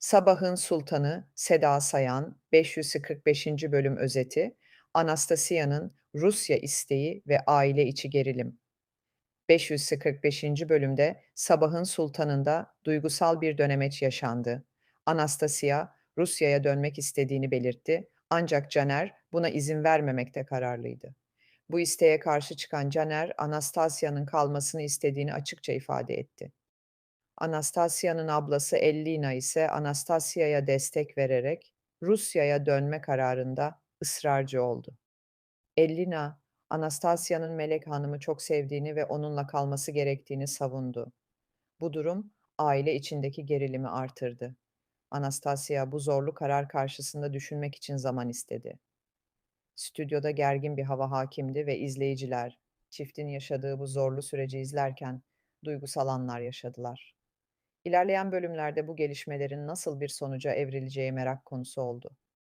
Sabahın Sultanı Seda Sayan 545. bölüm özeti Anastasia'nın Rusya isteği ve aile içi gerilim. 545. bölümde Sabahın Sultanı'nda duygusal bir dönemeç yaşandı. Anastasia Rusya'ya dönmek istediğini belirtti ancak Caner buna izin vermemekte kararlıydı. Bu isteğe karşı çıkan Caner, Anastasia'nın kalmasını istediğini açıkça ifade etti. Anastasia'nın ablası Ellina ise Anastasia'ya destek vererek Rusya'ya dönme kararında ısrarcı oldu. Ellina, Anastasia'nın Melek Hanım'ı çok sevdiğini ve onunla kalması gerektiğini savundu. Bu durum aile içindeki gerilimi artırdı. Anastasia bu zorlu karar karşısında düşünmek için zaman istedi. Stüdyoda gergin bir hava hakimdi ve izleyiciler çiftin yaşadığı bu zorlu süreci izlerken duygusal anlar yaşadılar. İlerleyen bölümlerde bu gelişmelerin nasıl bir sonuca evrileceği merak konusu oldu.